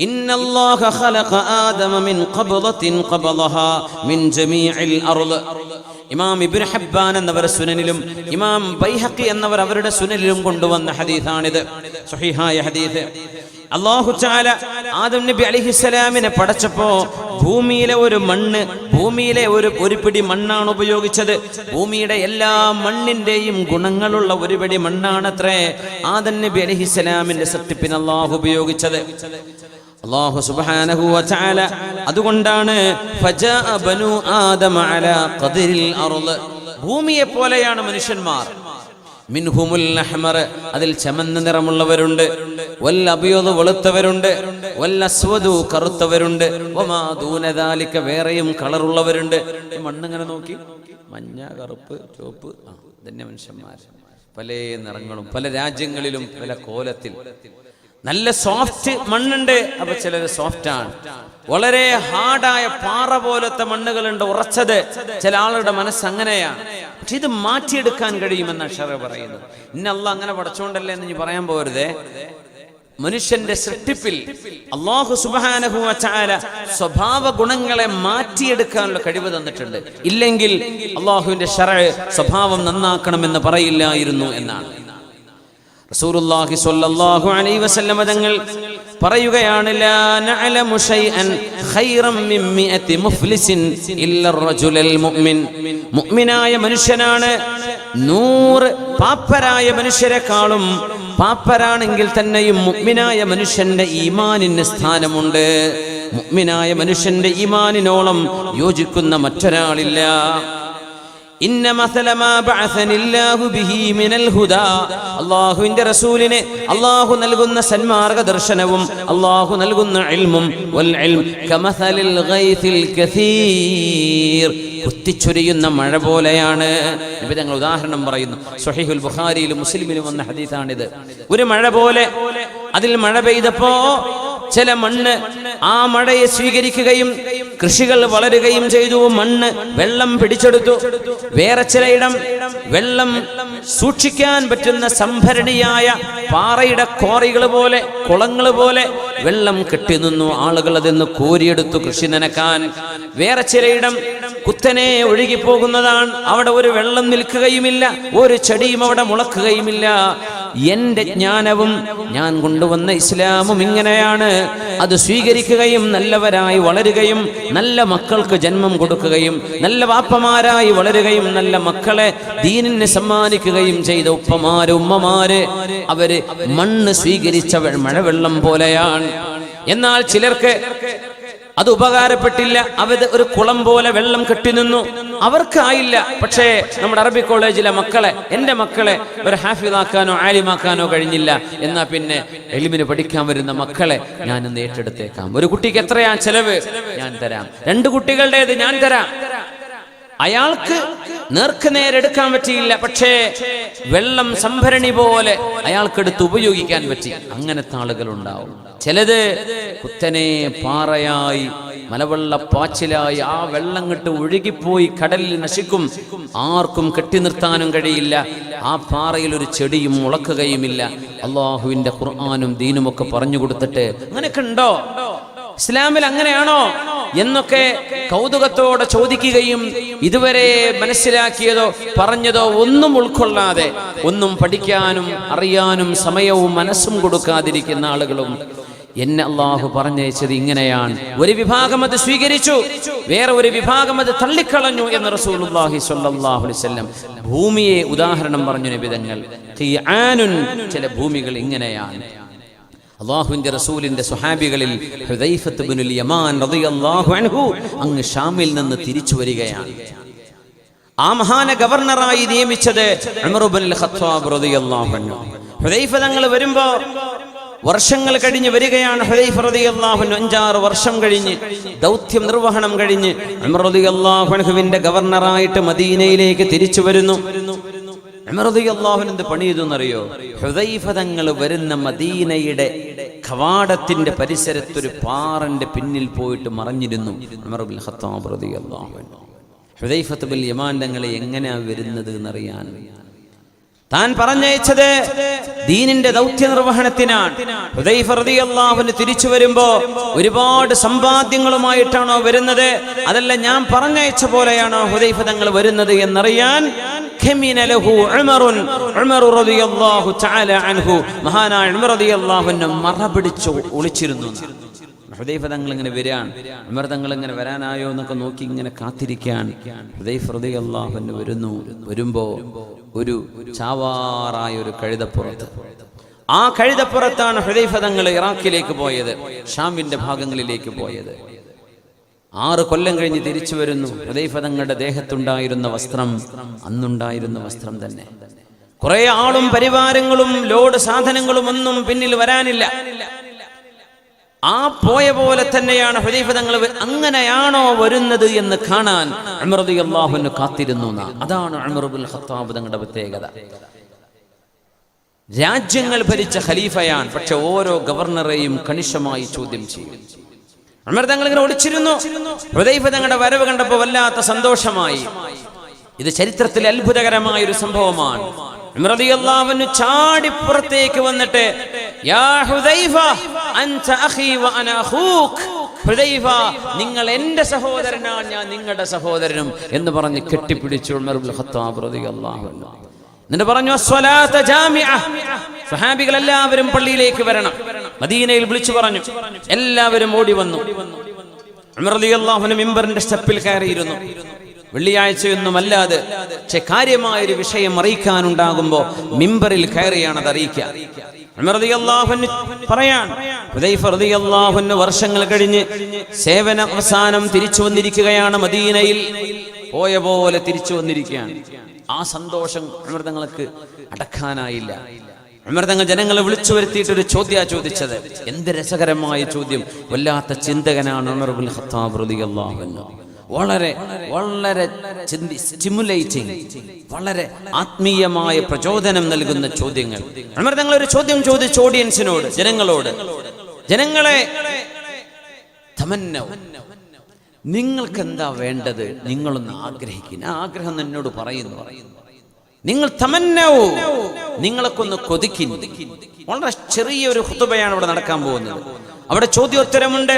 إن الله خلق آدم من قبضة قبضها من جميع الأرض ഇമാം ഇബ്നു ഹബ്ബാൻ എന്നവർ സുനനിലും ഇമാം ബൈഹഖി എന്നവർ അവരുടെ സുനനിലും കൊണ്ടുവന്ന ഹദീസാണിത് സഹീഹായ ഹദീസ് അള്ളാഹു ചാല ആദം നബി അലിഹിസ്സലാമിനെ പടച്ചപ്പോ ഭൂമിയിലെ ഒരു മണ്ണ് ഭൂമിയിലെ ഒരു ഒരു പിടി മണ്ണാണ് ഉപയോഗിച്ചത് ഭൂമിയുടെ എല്ലാ മണ്ണിന്റെയും ഗുണങ്ങളുള്ള ഒരു പിടി മണ്ണാണത്രേ ആദം നബി അലിഹിസ്സലാമിന്റെ സത്യപ്പിന് അള്ളാഹു ഉപയോഗിച്ചത് അള്ളാഹു സുബ്ഹാനഹു വതആല അതുകൊണ്ടാണ് ഭൂമിയെ പോലെയാണ് മനുഷ്യന്മാർ. മിൻഹുമുൽ അഹ്മർ അതിൽ ചമന്ന നിറമുള്ളവരുണ്ട്. വല്ല അബിയദ് വെളുത്തവരുണ്ട്. വല്ല അസ്വദു കറുത്തവരുണ്ട്. വമാ ദൂന ദാലിക വേറെയും കളറുള്ളവരുണ്ട്. മണ്ണിങ്ങനെ നോക്കി. മഞ്ഞ കറുപ്പ് ചുവപ്പ്. ആ ഇതന്നെ മനുഷ്യന്മാർ. പല നിറങ്ങളും പല രാജ്യങ്ങളിലും പല കോലത്തിൽ. നല്ല സോഫ്റ്റ് മണ്ണുണ്ട് അപ്പൊ ചിലത് സോഫ്റ്റ് ആണ്. വളരെ ഹാർഡായ പാറ പോലത്തെ മണ്ണുകളുണ്ട് ഉറച്ചത്. ചില ആളുടെ മനസ്സ് അങ്ങനെയാണ്. പക്ഷെ ഇത് മാറ്റിയെടുക്കാൻ കഴിയുമെന്ന ഷറ ഇന്ന ഇന്നല്ല അങ്ങനെ പഠിച്ചോണ്ടല്ലേ എന്ന് പറയാൻ പോരുതേ. മനുഷ്യന്റെ സൃഷ്ടിപ്പിൽ അള്ളാഹു സുബാനഹുല സ്വഭാവ ഗുണങ്ങളെ മാറ്റിയെടുക്കാനുള്ള കഴിവ് തന്നിട്ടുണ്ട്. ഇല്ലെങ്കിൽ അള്ളാഹുവിന്റെ ഷറ സ്വഭാവം നന്നാക്കണമെന്ന് പറയില്ലായിരുന്നു എന്നാണ്. റസൂലുള്ളാഹി സ്വല്ലല്ലാഹു അലൈഹി വസല്ലമ തങ്ങൾ പറയുകയാണ് ലാ നഅലമു ഷൈഅൻ ഖൈറൻ മിൻ മിഅതി മുഫ്ലിസിൻ ഇല്ല റജുലൽ മുഅ്മിൻ. മുഅ്മിനായ മനുഷ്യനാണ് നൂറ് പാപ്പരായ മനുഷ്യരെക്കാളും പാപ്പരാണെങ്കിൽ തന്നെയും മുഅ്മിനായ മനുഷ്യന്റെ ഈമാനിന് സ്ഥാനമുണ്ട്. മുഅ്മിനായ മനുഷ്യന്റെ ഈമാനിനോളം യോജിക്കുന്ന മറ്റൊരാളില്ല. അല്ലാഹുവിന്റെ റസൂലിനെ അല്ലാഹു നൽകുന്ന സന്മാർഗ ദർശനവും അല്ലാഹു നൽകുന്ന ഇൽമും കുത്തിച്ചൊരിയുന്ന മഴ പോലെയാണ്. നബി തങ്ങൾ ഉദാഹരണം പറയുന്നു. സ്വഹീഹുൽ ബുഖാരിയിലും മുസ്ലിമിലും വന്ന ഹദീസാണിത്. ഒരു മഴ പോലെ അതിൽ മഴ പെയ്തപ്പോ ചില മണ്ണ് ആ മഴയെ സ്വീകരിക്കുകയും കൃഷികൾ വളരുകയും ചെയ്തു. മണ്ണ് വെള്ളം പിടിച്ചെടുത്തു. വേറെ ചിലയിടം വെള്ളം സൂക്ഷിക്കാൻ പറ്റുന്ന സംഭരണിയായ പാറയുടെ കോറികൾ പോലെ കുളങ്ങൾ പോലെ വെള്ളം കെട്ടി നിന്നു. ആളുകൾ അതിന്ന് കോരിയെടുത്തു കൃഷി നനക്കാൻ. വേറെ ചിലയിടം കുത്തനെ ഒഴുകിപ്പോകുന്നതാണ് അവിടെ ഒരു വെള്ളം നിൽക്കുകയുമില്ല. ഒരു ചെടിയും അവിടെ മുളക്കുകയുമില്ല. എന്റെ ജ്ഞാനവും ഞാൻ കൊണ്ടുവന്ന ഇസ്ലാമും ഇങ്ങനെയാണ്. അത് സ്വീകരിക്കുകയും നല്ലവരായി വളരുകയും നല്ല മക്കൾക്ക് ജന്മം കൊടുക്കുകയും നല്ല വാപ്പമാരായി വളരുകയും നല്ല മക്കളെ ദീനിനെ സമ്മാനിക്കുകയും ചെയ്ത ഉപ്പമാര് ഉമ്മമാര്. അവർ മണ്ണ് സ്വീകരിച്ച മഴവെള്ളം പോലെയാണ്. എന്നാൽ ചിലർക്ക് അത് ഉപകാരപ്പെട്ടില്ല. അവർ ഒരു കുളം പോലെ വെള്ളം കെട്ടി നിന്നു അവർക്കായില്ല. പക്ഷേ നമ്മുടെ അറബി കോളേജിലെ മക്കളെ എന്റെ മക്കളെ ഒരു ഹാഫിദാക്കാനോ ആലിമാക്കാനോ കഴിഞ്ഞില്ല. എന്നാ പിന്നെ എലിമിന് പഠിക്കാൻ വരുന്ന മക്കളെ ഞാൻ ഇന്ന് ഏറ്റെടുത്തേക്കാം. ഒരു കുട്ടിക്ക് എത്രയാ ചെലവ്? ഞാൻ തരാം. രണ്ട് കുട്ടികളുടേത് ഞാൻ തരാം. അയാൾക്ക് നേർക്ക് നേരെടുക്കാൻ പറ്റിയില്ല പക്ഷേ വെള്ളം സംഭരണി പോലെ അയാൾക്കെടുത്ത് ഉപയോഗിക്കാൻ പറ്റി. അങ്ങനത്തെ ആളുകൾ ഉണ്ടാവും ചിലത് കുത്തനെ പാറയായി മലവെള്ള പാച്ചിലായി ആ വെള്ളം കിട്ട് ഒഴുകിപ്പോയി കടലിൽ നശിക്കും. ആർക്കും കെട്ടി നിർത്താനും കഴിയില്ല. ആ പാറയിൽ ഒരു ചെടിയും മുളക്കുകയുമില്ല. അള്ളാഹുവിന്റെ ഖുർആാനും ദീനുമൊക്കെ പറഞ്ഞു കൊടുത്തിട്ട്. അങ്ങനെയൊക്കെ ഉണ്ടോ? ഇസ്ലാമിൽ അങ്ങനെയാണോ? എന്നൊക്കെ കൗതുകത്തോടെ ചോദിക്കുകയും ഇതുവരെ മനസ്സിലാക്കിയതോ പറഞ്ഞതോ ഒന്നും ഉൾക്കൊള്ളാതെ ഒന്നും പഠിക്കാനും അറിയാനും സമയവും മനസ്സും കൊടുക്കാതിരിക്കുന്ന ആളുകളും എന്നെ അള്ളാഹു പറഞ്ഞയച്ചത് ഇങ്ങനെയാണ്. ഒരു വിഭാഗം അത് സ്വീകരിച്ചു. വേറെ ഒരു വിഭാഗം അത് തള്ളിക്കളഞ്ഞു എന്ന് റസൂലുള്ളാഹി അലൈഹി വസല്ലം ഭൂമിയെ ഉദാഹരണം പറഞ്ഞു നബിതങ്ങൾ. ചില ഭൂമികൾ ഇങ്ങനെയാണ്. അള്ളാഹുവിന്റെ റസൂലിന്റെ സുഹാബികളിൽ യമാൻ റളിയല്ലാഹു അൻഹു അങ്ങ് ഷാമിൽ നിന്ന് തിരിച്ചു വരികയാണ്. ആ മഹാന ഗവർണറായി നിയമിച്ചത് ഹുദൈഫ തങ്ങൾ വരുമ്പോ വർഷങ്ങൾ കഴിഞ്ഞ് വരികയാണ് ഹുദൈഫ അഞ്ചാറ് വർഷം കഴിഞ്ഞ് ദൗത്യം നിർവഹണം കഴിഞ്ഞ് ഗവർണറായിട്ട് മദീനയിലേക്ക് തിരിച്ചു വരുന്നു. എന്ത് പണി ചെയ്തെന്നറിയോ ഹൃദൈഫ തങ്ങൾ വരുന്ന മദീനയുടെ കവാടത്തിന്റെ പരിസരത്തൊരു പാറന്റെ പിന്നിൽ പോയിട്ട് മറഞ്ഞിരുന്നു ഉമർ ബിൻ ഖത്താബ് റളിയല്ലാഹു അൻഹു. ബിൽ യമാൻ തങ്ങളെ എങ്ങനെയാ വരുന്നത് എന്നറിയാൻ താൻ പറഞ്ഞയച്ചത് ദീനിന്റെ ദൗത്യ നിർവഹണത്തിനാണ് ഹുദൈഫ റളിയല്ലാഹുവിന് തിരിച്ചു വരുമ്പോ ഒരുപാട് സമ്പാദ്യങ്ങളുമായിട്ടാണോ വരുന്നത്? അതല്ല ഞാൻ പറഞ്ഞയച്ച പോലെയാണോ ഹുദൈഫ തങ്ങൾ വരുന്നത് എന്നറിയാൻ മഹാനായ ഉമർ റളിയല്ലാഹുവിനെ മറ പിടിച്ചു ഒളിച്ചിരുന്നു. ഹുദൈഫ തങ്ങൾ ഇങ്ങനെ വരാൻ ഉമർ തങ്ങൾ ഇങ്ങനെ വരാനായോ എന്നൊക്കെ നോക്കി ഇങ്ങനെ കാത്തിരിക്കാൻ ഹുദൈഫ ഹൃദയ വരുന്നു. വരുമ്പോ ഒരു ചാവാറായ ഒരു കഴുതപ്പുറത്ത്. ആ കഴുതപ്പുറത്താണ് ഹൃദയഫതങ്ങൾ ഇറാഖിലേക്ക് പോയത് ഷാമിന്റെ ഭാഗങ്ങളിലേക്ക് പോയത്. ആറ് കൊല്ലം കഴിഞ്ഞ് തിരിച്ചു വരുന്നു. ഹൃദയഫതങ്ങളുടെ ദേഹത്തുണ്ടായിരുന്ന വസ്ത്രം അന്നുണ്ടായിരുന്ന വസ്ത്രം തന്നെ. കുറെ ആളും പരിവാരങ്ങളും ലോഡ് സാധനങ്ങളും ഒന്നും പിന്നിൽ വരാനില്ല. ആ പോയ പോലെ തന്നെയാണ് ഹുദൈഫ തങ്ങൾ അങ്ങനെയാണോ വരുന്നത് എന്ന് കാണാൻ അമൃതി അള്ളാഹുന് കാത്തിരുന്നു. അതാണ് അമറുബുൽ ഖത്താബ് തങ്ങളുടെ പ്രത്യേകത. രാജ്യങ്ങൾ ഭരിച്ച ഖലീഫയാണ് പക്ഷെ ഓരോ ഗവർണറെയും കണിശമായി ചോദ്യം ചെയ്യും. അമർ തങ്ങൾ ഇങ്ങനെ ഒളിച്ചിരുന്നു. ഹുദൈഫ തങ്ങളുടെ വരവ് കണ്ടപ്പോൾ വല്ലാത്ത സന്തോഷമായി. ഇത് ചരിത്രത്തിൽ അത്ഭുതകരമായ ഒരു സംഭവമാണ്. അൻഹു ചാടിപ്പുറത്തേക്ക് വന്നിട്ട് യാ ഹുദൈഫ അൻത വ അന നിങ്ങൾ എന്റെ സഹോദരനാണ് ഞാൻ നിങ്ങളുടെ സഹോദരനും. എന്ന് പറഞ്ഞ് കെട്ടിപ്പിടിച്ചു ഉമർ ഖത്താബ് എന്നിട്ട് പറഞ്ഞു സഹാബികൾ ജാമിഅ." സ്വഹാബികൾ എല്ലാവരും പള്ളിയിലേക്ക് വരണം. മദീനയിൽ വിളിച്ചു പറഞ്ഞു. എല്ലാവരും ഓടി വന്നു. ഉമർ റളിയല്ലാഹു അൻഹു മിമ്പറിന്റെ സ്റ്റെപ്പിൽ കയറിയിരുന്നു. വെള്ളിയാഴ്ചയൊന്നും അല്ലാതെ പക്ഷെ കാര്യമായൊരു വിഷയം അറിയിക്കാനുണ്ടാകുമ്പോ മിമ്പറിൽ കയറിയാണ് അത് അറിയിക്കുക വർഷങ്ങൾ കഴിഞ്ഞ് സേവന അവസാനം തിരിച്ചു വന്നിരിക്കുകയാണ് മദീനയിൽ. പോയ പോലെ തിരിച്ചു വന്നിരിക്കുകയാണ്. ആ സന്തോഷം അമൃതങ്ങൾക്ക് അടക്കാനായില്ല. അമൃതങ്ങൾ ജനങ്ങളെ വിളിച്ചു വരുത്തിയിട്ട് ഒരു ചോദ്യ ചോദിച്ചത്. എന്ത് രസകരമായ ചോദ്യം? വല്ലാത്ത ചിന്തകനാണ് ഉമറുൽ ഖത്താബ് റളിയല്ലാഹു അൻഹു. വളരെ വളരെ ചിന്തി സ്റ്റിമുലേറ്റിംഗ് വളരെ ആത്മീയമായ പ്രചോദനം നൽകുന്ന ചോദ്യങ്ങൾ. അമൃതങ്ങൾ ഒരു ചോദ്യം ചോദിച്ച ഓഡിയൻസിനോട് ജനങ്ങളോട്. ജനങ്ങളെ നിങ്ങൾക്ക് എന്താ വേണ്ടത്? നിങ്ങളൊന്ന് ആഗ്രഹിക്കുന്ന ആഗ്രഹം എന്നോട് പറയുന്നു. നിങ്ങൾ തമന്നവു നിങ്ങളൊക്കൊന്ന് കൊതിക്കുന്നു വളരെ ചെറിയൊരു ഹുതുബയാണ് ഇവിടെ നടക്കാൻ പോകുന്നത്. അവിടെ ചോദ്യോത്തരമുണ്ട്.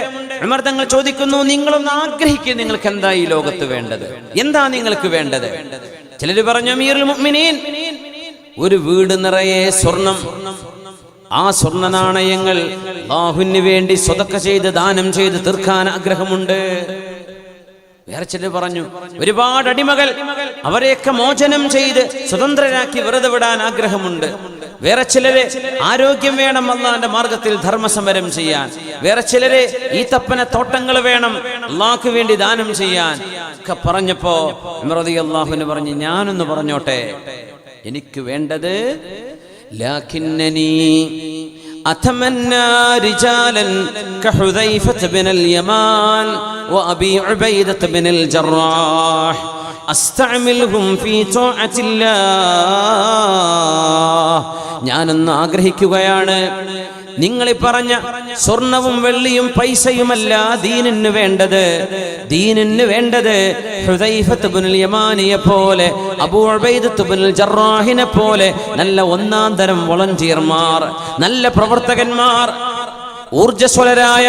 തങ്ങൾ ചോദിക്കുന്നു നിങ്ങളൊന്ന് ആഗ്രഹിക്കുക നിങ്ങൾക്ക് എന്താ ഈ ലോകത്ത് വേണ്ടത്? എന്താ നിങ്ങൾക്ക് വേണ്ടത്? ചിലര് പറഞ്ഞു അമീറുൽ മുഅ്മിനീൻ ഒരു വീട് നിറയെ സ്വർണം. ആ സ്വർണ നാണയങ്ങൾ വേണ്ടി സ്വതക്ക ചെയ്ത് ദാനം ചെയ്ത് തീർക്കാൻ ആഗ്രഹമുണ്ട്. വേറെ ചിലർ പറഞ്ഞു ഒരുപാട് അടിമകൾ അവരെയൊക്കെ മോചനം ചെയ്ത് സ്വതന്ത്രരാക്കി വെറുതെ വിടാൻ ആഗ്രഹമുണ്ട്. വേറെ ചിലര് ആരോഗ്യം വേണം അള്ളാന്റെ മാർഗത്തിൽ ധർമ്മസമരം ചെയ്യാൻ വേറെ ചിലര് ഈ തപ്പന തോട്ടങ്ങൾ വേണം അള്ളാഹ്ക്ക് വേണ്ടി ദാനം ചെയ്യാൻ ഒക്കെ പറഞ്ഞപ്പോ ഇമ്രതി അള്ളാഹുവിന് പറഞ്ഞു ഞാനൊന്ന് പറഞ്ഞോട്ടെ എനിക്ക് വേണ്ടത് ലാക്കിന്നനി أتمنى رجالا كحذيفة بن اليمان وأبي عبيدة بن الجراح അസ്തഅമിൽഹും ഫീ തൗഅത്തില്ലാ ഞാനൊന്ന് ആഗ്രഹിക്കുകയാണ്. നിങ്ങളി പറഞ്ഞ സ്വർണവും വെള്ളിയും പൈസയുമല്ല ദീനിന് വേണ്ടത്. ദീനിന് വേണ്ടത് യമാനിയെ പോലെ ജറാഹിനെ പോലെ നല്ല ഒന്നാം തരം വളണ്ടിയർമാർ നല്ല പ്രവർത്തകന്മാർ ഊർജസ്വലരായ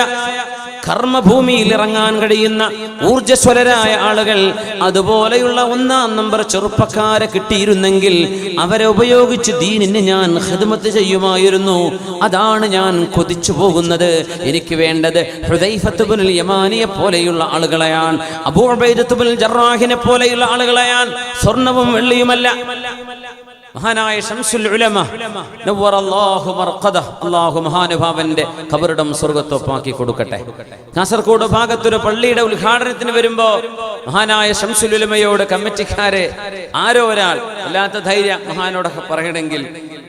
കർമ്മഭൂമിയിൽ ഇറങ്ങാൻ കഴിയുന്ന ഊർജസ്വലരായ ആളുകൾ അതുപോലെയുള്ള ഒന്നാം നമ്പർ ചെറുപ്പക്കാരെ കിട്ടിയിരുന്നെങ്കിൽ അവരെ ഉപയോഗിച്ച് ദീനിന് ഞാൻ ഹിദ്മത്ത് ചെയ്യുമായിരുന്നു. അതാണ് ഞാൻ കൊതിച്ചു പോകുന്നത്. എനിക്ക് വേണ്ടത് ഹൃദയഫത്തുബുൽ യമാനിയെ പോലെയുള്ള ആളുകളെയാണ് അബൂബൈദത്തുബുൽ ജറാഹിനെ പോലെയുള്ള ആളുകളെയാണ്. സ്വർണവും വെള്ളിയുമല്ല. മഹാനായ ഷംസുൽ ഉലമ നവ്വറല്ലാഹു മർഖദ. അല്ലാഹു മഹാനുഭാവന്റെ ഖബറിടം സ്വർഗത്തൊപ്പാക്കി കൊടുക്കട്ടെ. കാസർഗോഡ് ഭാഗത്തൊരു പള്ളിയുടെ ഉദ്ഘാടനത്തിന് വരുമ്പോ മഹാനായ ഷംസുൽ ഉലമയോട് കമ്മിറ്റിക്കാരെ ആരോ ഒരാൾ അല്ലാത്ത ധൈര്യം മഹാനോടൊക്കെ പറയണമെങ്കിൽ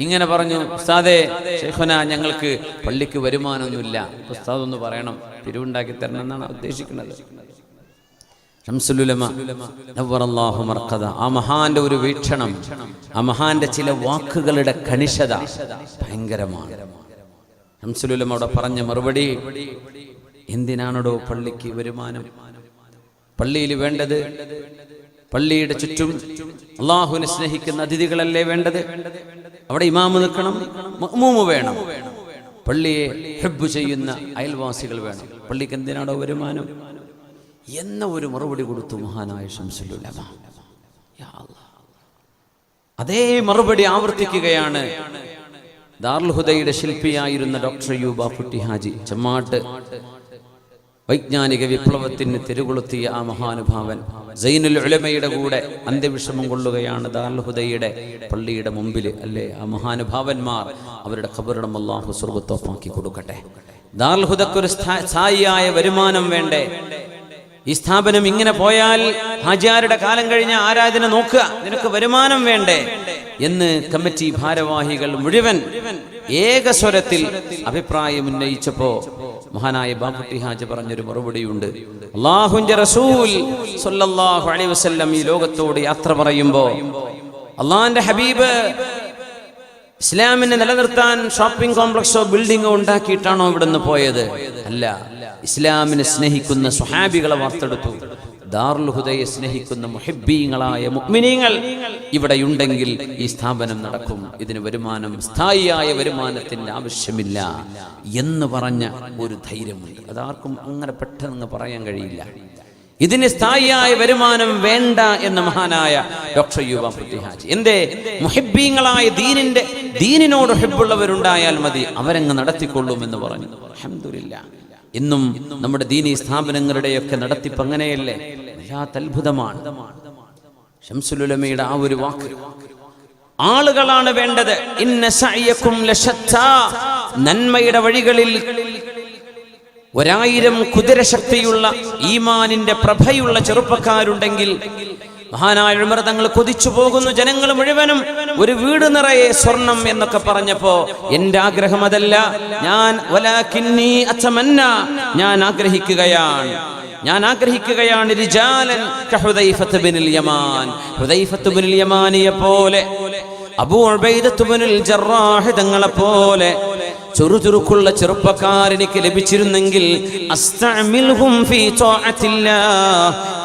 ഇങ്ങനെ പറഞ്ഞു ഉസ്താദേ ഷെയ്ഖുന ഞങ്ങൾക്ക് പള്ളിക്ക് വരുമാനമൊന്നുമില്ല. ഉസ്താദ് ഒന്ന് പറയണം പിരിവുണ്ടാക്കി തരണം എന്നാണ് ഉദ്ദേശിക്കുന്നത്. ആ മഹാന്റെ ഒരു വീക്ഷണം ആ മഹാന്റെ ചില വാക്കുകളുടെ കണിശത ഭയങ്കരമാണ്. ഹംസുലുലമ അവിടെ പറഞ്ഞ മറുപടി എന്തിനാണോ പള്ളിക്ക് വരുമാനം? പള്ളിയിൽ വേണ്ടത്? പള്ളിയുടെ ചുറ്റും അള്ളാഹുവിനെ സ്നേഹിക്കുന്ന അതിഥികളല്ലേ വേണ്ടത്? അവിടെ ഇമാമ് നിൽക്കണം മഹ്മൂമ് വേണം. പള്ളിയെ ഹെബ് ചെയ്യുന്ന അയൽവാസികൾ വേണം. പള്ളിക്ക് എന്തിനാണോ വരുമാനം? എന്ന ഒരു മറുപടി കൊടുത്തു മഹാനായ അല്ലാ. അതേ മറുപടി ആവർത്തിക്കുകയാണ് ദാർഹുദയുടെ ഹുദയുടെ ശില്പിയായിരുന്ന ഡോക്ടർ യൂബ കുട്ടി ഹാജി ചെമ്മാട്ട്. വൈജ്ഞാനിക വിപ്ലവത്തിന് തിരുകൊളുത്തിയ ആ മഹാനുഭാവൻ ജൈനുൽ ഉലമയുടെ കൂടെ അന്ത്യവിഷമം കൊള്ളുകയാണ് ദാർഹുദയുടെ ഹുദയുടെ പള്ളിയുടെ മുമ്പിൽ അല്ലേ? ആ മഹാനുഭാവന്മാർ അവരുടെ ഖബറിടം അള്ളാഹു സ്വർഗത്തോപ്പാക്കി കൊടുക്കട്ടെ. ദാർഹുദക്കൊരു ഹുദക്കൊരു സ്ഥാ- സ്ഥായിയായ വരുമാനം വേണ്ടേ? ഈ സ്ഥാപനം ഇങ്ങനെ പോയാൽ ഹാജിയാരുടെ കാലം കഴിഞ്ഞ ആരാധന നോക്കുക. നിനക്ക് വരുമാനം വേണ്ടേ? എന്ന് കമ്മിറ്റി ഭാരവാഹികൾ മുഴുവൻ ഏകസ്വരത്തിൽ അഭിപ്രായം ഉന്നയിച്ചപ്പോ മഹാനായ ബാബുട്ടി ഹാജ് പറഞ്ഞൊരു മറുപടിയുണ്ട്. അള്ളാഹുന്റെ റസൂൽ സല്ലല്ലാഹു അലൈഹി വസല്ലം ഈ ലോകത്തോട് യാത്ര പറയുമ്പോ അള്ളാഹിന്റെ ഹബീബ് ഇസ്ലാമിനെ നിലനിർത്താൻ ഷോപ്പിംഗ് കോംപ്ലക്സോ ബിൽഡിങ്ങോ ഉണ്ടാക്കിയിട്ടാണോ ഇവിടുന്ന് പോയത്? അല്ല. ഇസ്ലാമിനെ സ്നേഹിക്കുന്ന സുഹാബികളെ വാർത്തെടുത്തു. ദാർലുഹുദയെ ഹുദയെ സ്നേഹിക്കുന്ന മുഹിബീങ്ങളായ മുഅ്മിനീങ്ങൾ ഇവിടെയുണ്ടെങ്കിൽ ഈ സ്ഥാപനം നടക്കും. ഇതിന് വരുമാനം സ്ഥായിയായ വരുമാനത്തിന്റെ ആവശ്യമില്ല എന്ന് പറഞ്ഞ ഒരു ധൈര്യമുണ്ട്. അതാർക്കും അങ്ങനെ പെട്ടെന്ന് പറയാൻ കഴിയില്ല. ഇതിന് സ്ഥായിയായ വരുമാനം വേണ്ട എന്ന മഹാനായ ഡോക്ടർ യുവ പൃഥ്വിഹാജ് എന്തേ? മുഹിബീങ്ങളായ ദീനിന്റെ ദീനിനോട് ഹെബുള്ളവരുണ്ടായാൽ മതി അവരങ്ങ് നടത്തിക്കൊള്ളും എന്ന് പറഞ്ഞു. അഹമ്മദില്ല ഇന്നും നമ്മുടെ ദീനി സ്ഥാപനങ്ങളുടെയൊക്കെ നടത്തിപ്പ് അങ്ങനെയല്ലേ? വല്ലാത്ത അത്ഭുതമാണ്. ഷംസുലുലമയുടെ ആ ഒരു വാക്ക്. ആളുകളാണ് വേണ്ടത്. ഇന്ന. നന്മയുടെ വഴികളിൽ ഒരായിരം കുതിരശക്തിയുള്ള ഈമാനിന്റെ പ്രഭയുള്ള ചെറുപ്പക്കാരുണ്ടെങ്കിൽ മഹാനായ ഉമർ തങ്ങൾ കൊതിച്ചു പോകുന്നു ജനങ്ങൾ മുഴുവനും. ഒരു വീട് നിറയെ സ്വർണം എന്നൊക്കെ പറഞ്ഞപ്പോ എന്റെ ആഗ്രഹം അതല്ല. ഞാൻ ഞാൻ ആഗ്രഹിക്കുകയാണ്. ഞാൻ ആഗ്രഹിക്കുകയാണ് ബിനുൽ യമാൻ. പോലെ അബൂ തങ്ങളെ പോലെ ചുറുചുറുക്കുള്ള ചെറുപ്പക്കാരെനിക്ക് ലഭിച്ചിരുന്നെങ്കിൽ.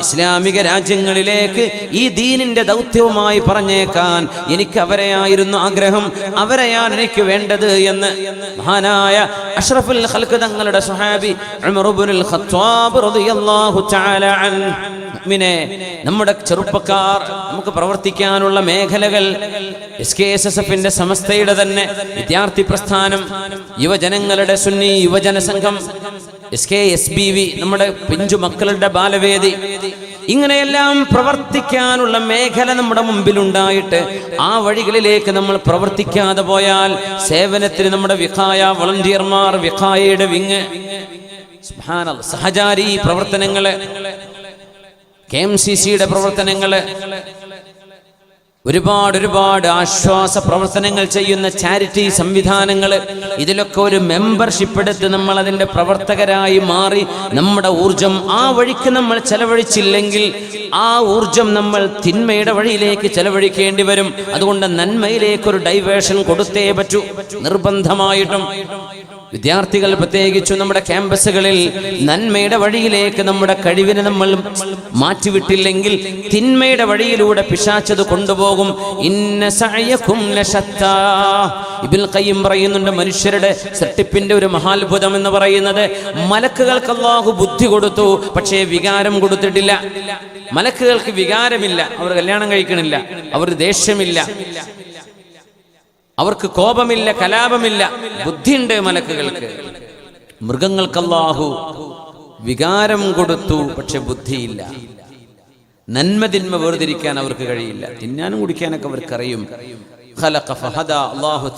ഇസ്ലാമിക രാജ്യങ്ങളിലേക്ക് ഈ ദീനിന്റെ ദൗത്യവുമായി പറഞ്ഞേക്കാൻ എനിക്ക് അവരെയായിരുന്നു ആഗ്രഹം അവരെയാണ് എനിക്ക് വേണ്ടത് എന്ന് മഹാനായ അഷ്റഫുൽ ഖൽഖ് തങ്ങളുടെ ഉമർ ഖത്താബ് റളിയല്ലാഹു തആല മുഅ്മിനെ നമ്മുടെ ചെറുപ്പക്കാർ നമുക്ക് പ്രവർത്തിക്കാനുള്ള മേഖലകൾ എസ് കെ എസ് എസ് എഫിന്റെ സമസ്തയുടെ തന്നെ വിദ്യാർത്ഥി പ്രസ്ഥാനം യുവജനങ്ങളുടെ Sunni Yuvajana Sangham S K S B V നമ്മുടെ പിഞ്ചു മക്കളുടെ ബാലവേദി. ഇങ്ങനെയെല്ലാം പ്രവർത്തിക്കാനുള്ള മേഖല നമ്മുടെ മുമ്പിലുണ്ടായിട്ട് ആ വഴികളിലേക്ക് നമ്മൾ പ്രവർത്തിക്കാതെ പോയാൽ സേവനത്തിന് നമ്മുടെ വിഖായ വളണ്ടിയർമാർ വിഖായയുടെ വിങ്. സഹചാരി പ്രവർത്തനങ്ങൾ. കെ എം സി സിയുടെ പ്രവർത്തനങ്ങൾ ഒരുപാട് ഒരുപാട് ആശ്വാസ പ്രവർത്തനങ്ങൾ ചെയ്യുന്ന ചാരിറ്റി സംവിധാനങ്ങൾ ഇതിലൊക്കെ ഒരു മെമ്പർഷിപ്പ് എടുത്ത് നമ്മൾ അതിന്റെ പ്രവർത്തകരായി മാറി നമ്മുടെ ഊർജം ആ വഴിക്ക് നമ്മൾ ചെലവഴിച്ചില്ലെങ്കിൽ ആ ഊർജം നമ്മൾ തിന്മയുടെ വഴിയിലേക്ക് ചെലവഴിക്കേണ്ടി വരും. അതുകൊണ്ട് നന്മയിലേക്ക് ഒരു ഡൈവേഷൻ കൊടുത്തേ പറ്റൂ. നിർബന്ധമായിട്ടും. വിദ്യാർത്ഥികൾ പ്രത്യേകിച്ചു നമ്മുടെ ക്യാമ്പസുകളിൽ നന്മയുടെ വഴിയിലേക്ക് നമ്മുടെ കഴിവിനെ നമ്മൾ മാറ്റിവിട്ടില്ലെങ്കിൽ തിന്മയുടെ വഴിയിലൂടെ പിശാച്ചത് കൊണ്ടുപോകും. ഇന്ന. ഇബ്നുൽ ഖയ്യിം പറയുന്നുണ്ട് മനുഷ്യരുടെ സൃഷ്ടിപ്പിന്റെ ഒരു മഹാത്ഭുതം എന്ന് പറയുന്നത് മലക്കുകൾക്ക് അള്ളാഹു ബുദ്ധി കൊടുത്തു പക്ഷേ വികാരം കൊടുത്തിട്ടില്ല. മലക്കുകൾക്ക് വികാരമില്ല അവർ കല്യാണം കഴിക്കണില്ല അവർ ദേഷ്യമില്ല. അവർക്ക് കോപമില്ല കലാപമില്ല ബുദ്ധിയുണ്ട് മലക്കുകൾക്ക്. മൃഗങ്ങൾക്ക് വികാരം കൊടുത്തു പക്ഷെ ബുദ്ധിയില്ല. നന്മ തിന്മ വേർതിരിക്കാൻ അവർക്ക് കഴിയില്ല. തിന്നാനും കുടിക്കാനൊക്കെ അവർക്കറിയും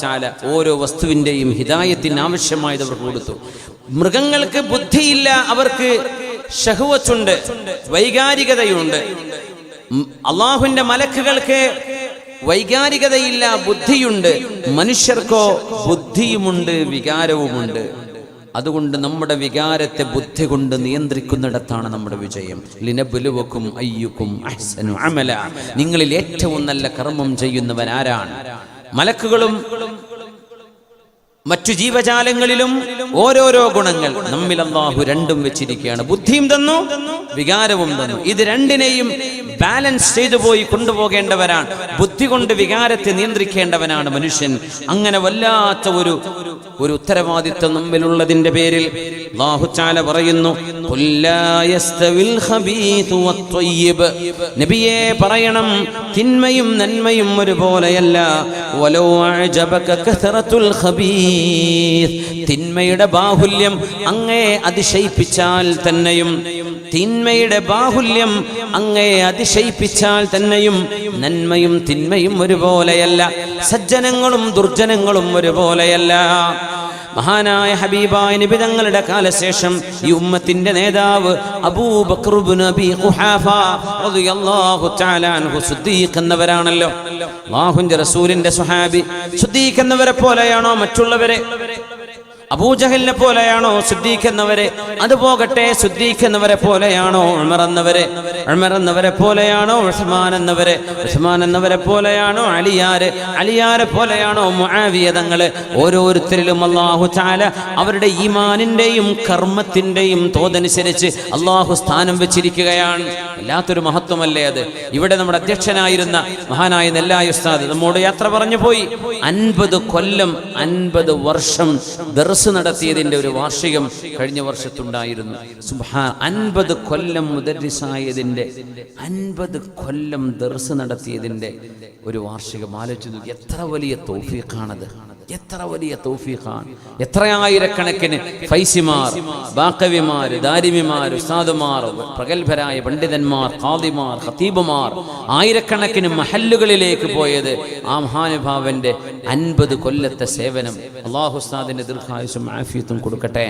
തആല ഓരോ വസ്തുവിന്റെയും ഹിതായത്തിന് ആവശ്യമായത് അവർക്ക് കൊടുത്തു. മൃഗങ്ങൾക്ക് ബുദ്ധിയില്ല അവർക്ക് ഷഹുവച്ചുണ്ട് വൈകാരികതയുണ്ട്. അള്ളാഹുവിന്റെ മലക്കുകൾക്ക് വൈകാരികതയില്ല ബുദ്ധിയുണ്ട്. മനുഷ്യർക്കോ ബുദ്ധിയുമുണ്ട് വികാരവുമുണ്ട്. അതുകൊണ്ട് നമ്മുടെ വികാരത്തെ ബുദ്ധി കൊണ്ട് നിയന്ത്രിക്കുന്നിടത്താണ് നമ്മുടെ വിജയം. ലിനബുലുവക്കും അയ്യുക്കും അഹ്സനു അമല. നിങ്ങളിൽ ഏറ്റവും നല്ല കർമ്മം ചെയ്യുന്നവൻ ആരാണ് മലക്കുകളും മറ്റു ജീവജാലങ്ങളിലും ഓരോരോ ഗുണങ്ങൾ നമ്മിൽ രണ്ടും വെച്ചിരിക്കുകയാണ്. ബുദ്ധിയും തന്നു വികാരവും തന്നു. ഇത് രണ്ടിനെയും ബാലൻസ് ചെയ്തു പോയി കൊണ്ടുപോകേണ്ടവരാണ്. ബുദ്ധി കൊണ്ട് വികാരത്തെ നിയന്ത്രിക്കേണ്ടവനാണ് മനുഷ്യൻ. അങ്ങനെ വല്ലാത്ത ഒരു ഒരു ഉത്തരവാദിത്വം നമ്മിലുള്ളതിന്റെ പേരിൽ തആല പറയുന്നു. നബിയെ പറയണം തിന്മയും നന്മയും ഒരുപോലെയല്ല. തിന്മയുടെ ബാഹുല്യം അങ്ങേ അതിശയിപ്പിച്ചാൽ തന്നെയും തിന്മയുടെ ബാഹുല്യം അങ്ങേ അതിശയിപ്പിച്ചാൽ തന്നെയും നന്മയും തിന്മയും ഒരുപോലെയല്ല. സജ്ജനങ്ങളും ദുർജനങ്ങളും ഒരുപോലെയല്ല. മഹാനായ ഹബീബായ നബി തങ്ങളുടെ കാലശേഷം ഈ ഉമ്മത്തിന്റെ നേതാവ് എന്നവരാണല്ലോ. അല്ലാഹുവിന്റെ റസൂലിന്റെ സുഹാബി സിദ്ദീഖ് എന്നവരെ പോലെയാണോ മറ്റുള്ളവരെ? അബൂജഹലിനെ പോലെയാണോ സിദ്ദീഖ് എന്നവരെ? അത് പോകട്ടെ സിദ്ദീഖ് എന്നവരെ പോലെയാണോ ഉമർ എന്നവരെ? എന്നവരെ പോലെയാണോ ഉസ്മാൻ എന്നവരെ? ഉസ്മാൻ എന്നവരെ പോലെയാണോ അലിയാര്? അലിയാരെ പോലെയാണോ മുആവിയ തങ്ങൾ? ഓരോരുത്തരിലും അള്ളാഹു ചാല അവരുടെ ഈമാനിന്റെയും കർമ്മത്തിന്റെയും തോതനുസരിച്ച് അള്ളാഹു സ്ഥാനം വെച്ചിരിക്കുകയാണ്. വല്ലാത്തൊരു മഹത്വമല്ലേ അത്? ഇവിടെ നമ്മുടെ അധ്യക്ഷനായിരുന്ന മഹാനായ നെല്ലായ ഉസ്താദ് നമ്മോട് യാത്ര പറഞ്ഞു പോയി. അൻപത് കൊല്ലം അൻപത് വർഷം നടത്തിയതിന്റെ ഒരു വാർഷികം കഴിഞ്ഞ വർഷത്തുണ്ടായിരുന്നു. സുബാ അൻപത് കൊല്ലം മുദരിസായതിന്റെ അൻപത് കൊല്ലം ദർസ് നടത്തിയതിന്റെ ഒരു വാർഷികം. ആലോചിച്ച് എത്ര വലിയ തൗഫീഖാണത്. എത്ര വലിയ തൗഫീഖാണ്. എത്ര എത്രയായിരക്കണക്കിന് ഫൈസിമാർ ബാക്കവിമാർ ദാരിമിമാർ ഉസ്താദുമാർ പ്രഗത്ഭരായ പണ്ഡിതന്മാർ ഖാദിമാർ ഖതീബുമാർ ആയിരക്കണക്കിന് മഹല്ലുകളിലേക്ക് പോയത് ആ മഹാനുഭാവന്റെ അൻപത് കൊല്ലത്തെ സേവനം അള്ളാഹു ഉസ്താദിന്റെ ദീർഘായുസും ആഫിയത്തും കൊടുക്കട്ടെ.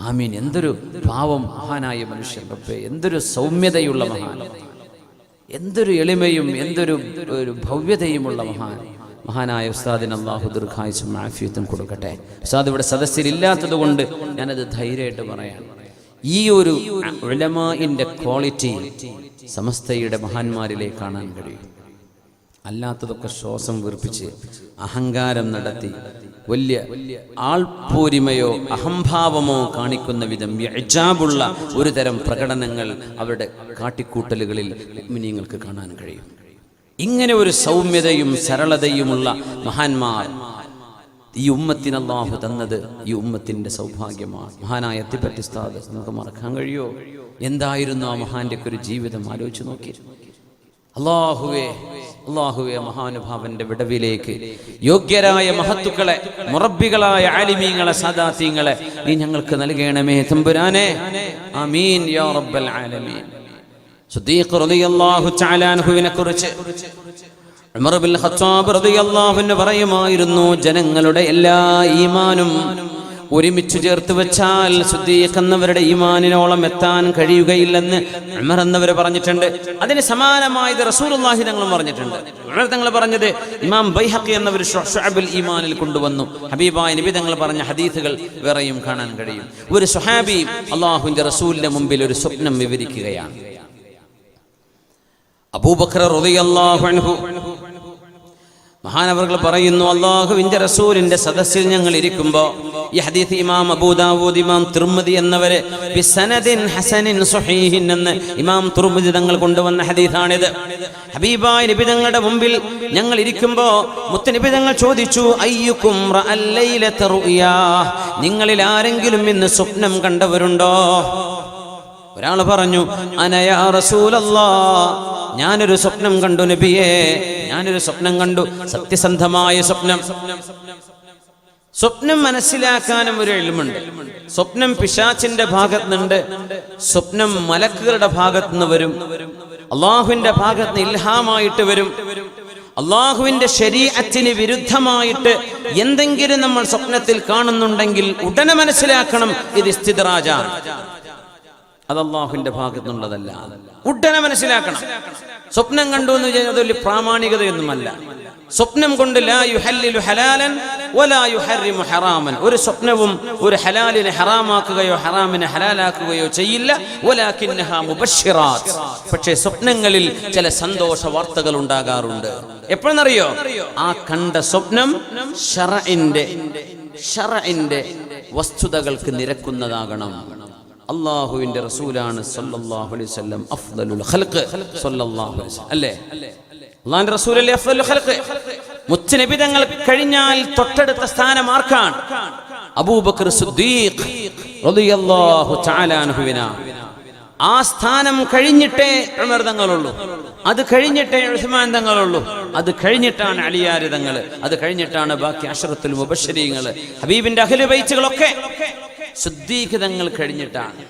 ആമീൻ. എന്തൊരു ഭാവം മഹാനായ മനുഷ്യൻ റബ്ബേ. എന്തൊരു സൗമ്യതയുള്ള മഹാൻ. എന്തൊരു എളിമയും എന്തൊരു ഒരു ഭവ്യതയുമുള്ള മഹാൻ. മഹാനായ ഉസ്താദിന് അള്ളാഹു ദീർഘായുസും ആഫിയത്തും കൊടുക്കട്ടെ. ഉസ്താദ് ഇവിടെ സദസ്യരില്ലാത്തത് കൊണ്ട് ഞാനത് ധൈര്യമായിട്ട് പറയാം. ഈ ഒരു ഉലമാഇന്റെ ക്വാളിറ്റി സമസ്തയുടെ മഹാന്മാരിലേക്ക് കാണാൻ കഴിയും അല്ലാത്തതൊക്കെ ശ്വാസം വീർപ്പിച്ച് അഹങ്കാരം നടത്തി വലിയ ആൾപൂരിമയോ അഹംഭാവമോ കാണിക്കുന്ന വിധം ഇജാബുള്ള ഒരു തരം പ്രകടനങ്ങൾ അവരുടെ കാട്ടിക്കൂട്ടലുകളിൽ മിനിങ്ങൾക്ക് കാണാൻ കഴിയും. ഇങ്ങനെ ഒരു സൗമ്യതയും സരളതയുമുള്ള മഹാന്മാർ ഈ ഉമ്മത്തിന് അള്ളാഹു തന്നത് ഈ ഉമ്മത്തിന്റെ സൗഭാഗ്യമാണ്. മഹാനായ എത്തിപ്പറ്റിസ്ഥാത് നമുക്ക് മറക്കാൻ കഴിയോ? എന്തായിരുന്നു ആ മഹാന്റെ ഒരു ജീവിതം? ആലോചിച്ച് നോക്കി. അള്ളാഹുവേ അള്ളാഹുവെ മഹാനുഭാവന്റെ വിടവിലേക്ക്. യോഗ്യരായ മഹത്തുക്കളെ മുറബികളായ ആലിമീങ്ങളെ സദാത്യങ്ങളെ നീ ഞങ്ങൾക്ക് നൽകണമേ തമ്പുരാനെ. ആമീൻ യാ റബ്ബൽ ആലമീൻ സുദ്ദീഖ് റളിയല്ലാഹു തആല അൻഹുവിനെ കുറിച്ച് ഉമർ ബിൻ ഖത്താബ് റളിയല്ലാഹു അൻഹു പറയുമായിരുന്നു ജനങ്ങളുടെ എല്ലാ ഈമാനും ഒരുമിച്ച് ചേർത്ത് വെച്ചാൽ സുദ്ദീഖ് ഈമാനിനോളം എത്താൻ കഴിയുകയില്ലെന്ന് ഉമർ എന്നവർ പറഞ്ഞിട്ടുണ്ട്. അതിന് സമാനമായത് റസൂലുള്ളാഹി തങ്ങൾ പറഞ്ഞിട്ടുണ്ട്. ഉമർ തങ്ങൾ പറഞ്ഞത് ഇമാം ബൈഹഖി എന്നവർ ഷുഅബുൽ ഈമാനിൽ കൊണ്ടുവന്നു. ഹബീബായ നബി തങ്ങൾ പറഞ്ഞ ഹദീസുകൾ വേറെയും കാണാൻ കഴിയും. ഒരു സുഹാബി അള്ളാഹുവിന്റെ റസൂലിന്റെ മുമ്പിൽ ഒരു സ്വപ്നം വിവരിക്കുകയാണ്. അബൂബക്കർ അൻഹു. മഹാനവർകൾ പറയുന്നു അള്ളാഹുവിന്റെ റസൂലിന്റെ സദസ്സിൽ ഞങ്ങൾ ഇരിക്കുമ്പോൾ ഈ ഹദീസ് ഇമാം അബൂദാവൂദ് ഇമാം തിർമതി എന്നവരെ ബിസനദിൻ ഹസനിൻ സ്വഹീഹിൻ എന്ന് ഇമാം തുർമദി തങ്ങൾ കൊണ്ടുവന്ന ഹദീസാണിത്. ഹബീബായ നബി തങ്ങളുടെ മുമ്പിൽ ഞങ്ങൾ ഇരിക്കുമ്പോ മുത്തനിബിതങ്ങൾ ചോദിച്ചു അയ്യുക്കും നിങ്ങളിൽ ആരെങ്കിലും ഇന്ന് സ്വപ്നം കണ്ടവരുണ്ടോ? ഒരാൾ പറഞ്ഞു അനയാ റസൂലല്ലാ ഞാനൊരു സ്വപ്നം കണ്ടു നബിയേ. ഞാനൊരു സ്വപ്നം കണ്ടു. സത്യസന്ധമായ സ്വപ്നം. സ്വപ്നം മനസ്സിലാക്കാനും ഒരു എളിമുണ്ട് സ്വപ്നം പിശാച്ചിന്റെ ഭാഗത്ത് നിന്നുണ്ട് സ്വപ്നം മലക്കുകളുടെ ഭാഗത്ത് നിന്ന് വരും. അള്ളാഹുവിന്റെ ഭാഗത്ത് ഇൽഹാമായിട്ട് വരും. അള്ളാഹുവിന്റെ ശരീരത്തിന് വിരുദ്ധമായിട്ട് എന്തെങ്കിലും നമ്മൾ സ്വപ്നത്തിൽ കാണുന്നുണ്ടെങ്കിൽ ഉടനെ മനസ്സിലാക്കണം ഇത് സ്ഥിതറാജാണ് അത് അള്ളാഹുവിന്റെ ഭാഗത്തു നിന്നുള്ളതല്ല ഉടനെ മനസ്സിലാക്കണം. സ്വപ്നം കണ്ടു എന്ന് വിചാരിച്ചാൽ അത് വലിയ പ്രാമാണികതയൊന്നുമല്ല. സ്വപ്നം കൊണ്ട് ഹലാലൻ ഹറാമൻ. ഒരു സ്വപ്നവും ഒരു ഹലാലിനെ ഹറാമാക്കുകയോ ഹറാമിനെ ഹലാലാക്കുകയോ ചെയ്യില്ല. പക്ഷേ സ്വപ്നങ്ങളിൽ ചില സന്തോഷ വാർത്തകൾ ഉണ്ടാകാറുണ്ട്. എപ്പോഴെന്നറിയോ? ആ കണ്ട സ്വപ്നം വസ്തുതകൾക്ക് നിരക്കുന്നതാകണം. അള്ളാഹുവിന്റെ റസൂലാണ് സല്ലല്ലാഹു അലൈഹി വസല്ലം അഫ്ദലുൽ ഖൽഖ്. സല്ലല്ലാഹു അലൈഹി അല്ലേ? റസൂലല്ലേ അഫ്ദലുൽ ഖൽഖ്? തങ്ങൾ കഴിഞ്ഞാൽ തൊട്ടടുത്ത സ്ഥാനം ആർക്കാണ്? അബൂബക്കർ സിദ്ദീഖ് റളിയല്ലാഹു തആല ആ സ്ഥാനം കഴിഞ്ഞിട്ടേ ഉമർ തങ്ങളുള്ളൂ. അത് കഴിഞ്ഞിട്ടേ ഉസ്മാൻ തങ്ങളുള്ളൂ. അത് കഴിഞ്ഞിട്ടാണ് അലിയാരി തങ്ങൾ അത് കഴിഞ്ഞിട്ടാണ് ബാക്കി അഷറത്തുൽ മുബശ്ശരീങ്ങൾ. ഹബീബിന്റെ അഖില ബൈച്ചുകളൊക്കെ സിദ്ദീഖ് തങ്ങൾ കഴിഞ്ഞിട്ടാണ്.